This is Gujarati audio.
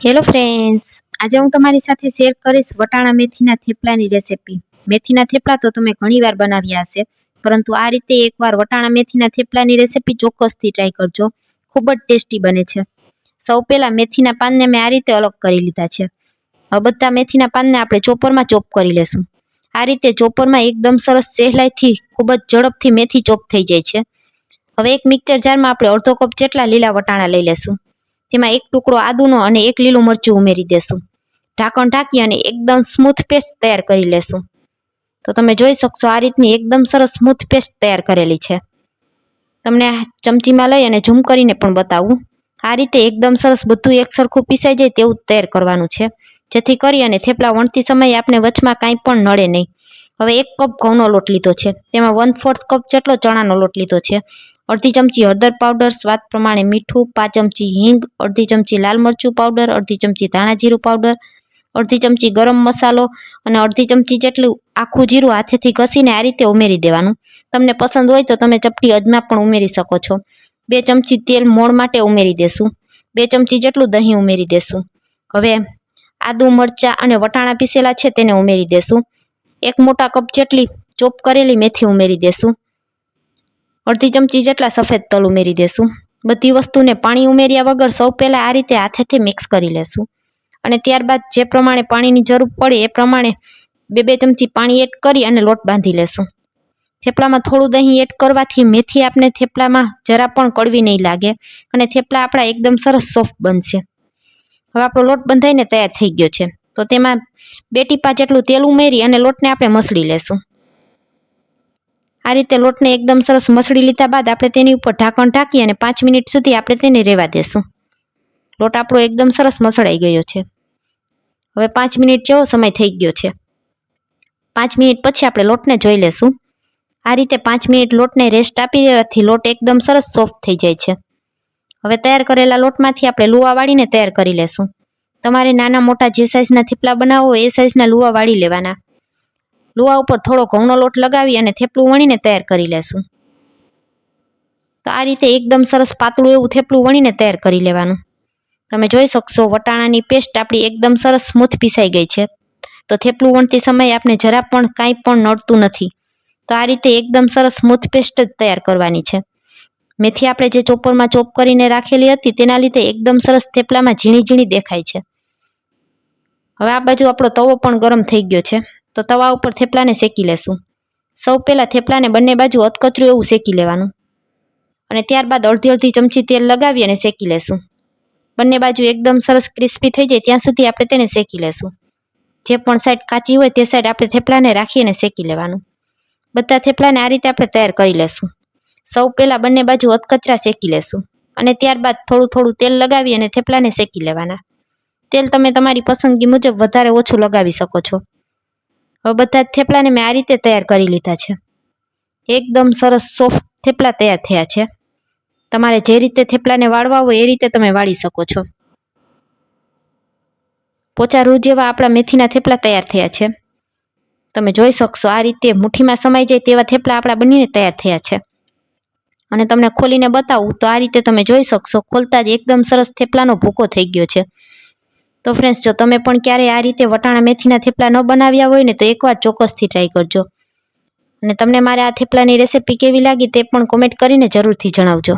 હેલો ફ્રેન્ડ્સ આજે હું તમારી સાથે શેર કરીશ વટાણા મેથીના થેપલાની રેસિપી મેથીના થેપલા તો તમે ઘણીવાર બનાવ્યા હશે, પરંતુ આ રીતે એકવાર વટાણા મેથીના થેપલાની રેસિપી ચોક્કસથી ટ્રાય કરજો. ખૂબ જ ટેસ્ટી બને છે. સૌ પહેલા મેથીના પાનને મેં આ રીતે અલગ કરી લીધા છે. હવે બધા મેથીના પાનને આપણે ચોપરમાં ચોપ કરી લેશું. આ રીતે ચોપરમાં એકદમ સરસ સહેલાઈથી ખૂબ જ ઝડપથી મેથી ચોપ થઈ જાય છે. હવે એક મિક્સર જારમાં આપણે અડધો કપ જેટલા લીલા વટાણા લઈ લેશું. તેમાં એક ટુકડો આદુનો અને એક લીલું મરચું ઉમેરી દેશું. ઢાંકણ ઢાંકી અને એકદમ સ્મૂથ પેસ્ટ તૈયાર કરી લેશું. તો તમે જોઈ શકશો આ રીતની એકદમ સરસ સ્મૂથ પેસ્ટ તૈયાર કરેલી છે. તમને ચમચીમાં લઈ અને ઝૂમ કરીને પણ બતાવું. આ રીતે એકદમ સરસ બધું એક સરખું પીસાઈ જાય તેવું તૈયાર કરવાનું છે. જેથી કરી અને થેપલા વણતી સમયે આપણે વચમાં કાંઈ પણ નડે નહીં. હવે એક કપ ઘઉંનો લોટ લીધો છે. તેમાં વન ફોર્થ કપ જેટલો ચણાનો લોટ લીધો છે. અડધી ચમચી હળદર પાવડર સ્વાદ પ્રમાણે મીઠું, પાંચ ચમચી હિંગ, અડધી ચમચી લાલ મરચું પાવડર અડધી ચમચી ધાણા જીરું પાવડર અડધી ચમચી ગરમ મસાલો અને અડધી ચમચી જેટલું આખું જીરું હાથેથી ઘસીને આ રીતે ઉમેરી દેવાનું. તમને પસંદ હોય તો તમે ચપટી અજમા પણ ઉમેરી શકો છો. બે ચમચી તેલ મોણ માટે ઉમેરી દેશું. બે ચમચી જેટલું દહીં ઉમેરી દેશું. હવે આદુ મરચાં અને વટાણા પીસેલા છે તેને ઉમેરી દેશું. એક મોટા કપ જેટલી ચોપ કરેલી મેથી ઉમેરી દેશું. અડધી ચમચી જેટલા સફેદ તલ ઉમેરી દેશું. બધી વસ્તુને પાણી ઉમેર્યા વગર સૌ પહેલાં આ રીતે હાથેથી મિક્સ કરી લેશું. અને ત્યારબાદ જે પ્રમાણે પાણીની જરૂર પડે એ પ્રમાણે બે બે ચમચી પાણી એડ કરી અને લોટ બાંધી લેશું. થેપલામાં થોડું દહીં એડ કરવાથી મેથી આપણે થેપલામાં જરા પણ કડવી નહીં લાગે અને થેપલા આપણા એકદમ સરસ સોફ્ટ બનશે. હવે આપણો લોટ બંધાઈને તૈયાર થઈ ગયો છે. તો તેમાં બે ટીપા જેટલું તેલ ઉમેરી અને લોટને આપણે મસળી લેશું. આ રીતે લોટને એકદમ સરસ મસળી લીધા બાદ આપણે તેની ઉપર ઢાંકણ ઢાંકી અને પાંચ મિનિટ સુધી આપણે તેને રહેવા દેશું. લોટ આપણો એકદમ સરસ મસળાઈ ગયો છે. હવે પાંચ મિનિટ જેવો સમય થઈ ગયો છે. પાંચ મિનિટ પછી આપણે લોટને જોઈ લેશું. આ રીતે પાંચ મિનિટ લોટને રેસ્ટ આપી દેવાથી લોટ એકદમ સરસ સોફ્ટ થઈ જાય છે. હવે તૈયાર કરેલા લોટમાંથી આપણે લુવા વાળીને તૈયાર કરી લેશું. તમારે નાના મોટા જે સાઇઝના થેપલા બનાવો એ સાઇઝના લુવા વાળી લેવાના. લુવા ઉપર થોડો ઘઉંનો લોટ લગાવી અને થેપલું વણીને તૈયાર કરી લેશું. તો આ રીતે એકદમ સરસ પાતળું એવું થેપલું વણીને તૈયાર કરી લેવાનું. તમે જોઈ શકશો, વટાણાની પેસ્ટ આપણી એકદમ સરસ સ્મૂથ પીસાઈ ગઈ છે. તો થેપલું વણતી સમયે આપણે જરા પણ કાંઈ પણ નડતું નથી. તો આ રીતે એકદમ સરસ સ્મૂથ પેસ્ટ જ તૈયાર કરવાની છે. મેથી આપણે જે ચોપરમાં ચોપ કરીને રાખેલી હતી, તેના લીધે એકદમ સરસ થેપલામાં ઝીણી ઝીણી દેખાય છે. હવે આ બાજુ આપણો તવો પણ ગરમ થઈ ગયો છે. તો તવા ઉપર થેપલાને શેકી લેશું. સૌ પહેલાં થેપલાને બંને બાજુ અધકચરું એવું શેકી લેવાનું. અને ત્યારબાદ અડધી અડધી ચમચી તેલ લગાવી અને શેકી લેશું. બંને બાજુ એકદમ સરસ ક્રિસ્પી થઈ જાય ત્યાં સુધી આપણે તેને શેકી લેશું. જે પણ સાઈડ કાચી હોય તે સાઈડ આપણે થેપલાને રાખી અને શેકી લેવાનું. બધા થેપલાને આ રીતે આપણે તૈયાર કરી લેશું. સૌ પહેલાં બંને બાજુ અધકચરા શેકી લેશું. અને ત્યારબાદ થોડું થોડું તેલ લગાવી અને થેપલાને શેકી લેવાના. તેલ તમે તમારી પસંદગી મુજબ વધારે ઓછું લગાવી શકો છો. હવે બધા થેપલાને મેં આ રીતે તૈયાર કરી લીધા છે. એકદમ સરસ સોફ્ટ થેપલા તૈયાર થયા છે. તમારે જે રીતે થેપલાને વાળવા હોય એ રીતે તમે વાળી શકો છો. પોચા રૂ જેવા આપણા મેથીના થેપલા તૈયાર થયા છે. તમે જોઈ શકશો આ રીતે મુઠ્ઠીમાં સમાઈ જાય તેવા થેપલા આપણા બનીને તૈયાર થયા છે. અને તમને ખોલીને બતાવું તો આ રીતે તમે જોઈ શકશો. ખોલતા જ એકદમ સરસ થેપલાનો ભૂકો થઈ ગયો છે. તો ફ્રેન્ડ્સ જો તમે પણ ક્યારેય આ રીતે વટાણા મેથીના થેપલા ન બનાવ્યા હોય ને, તો એકવાર ચોક્કસથી ટ્રાય કરજો. અને તમને મારે આ થેપલાની રેસિપી કેવી લાગી તે પણ કોમેન્ટ કરીને જરૂરથી જણાવજો.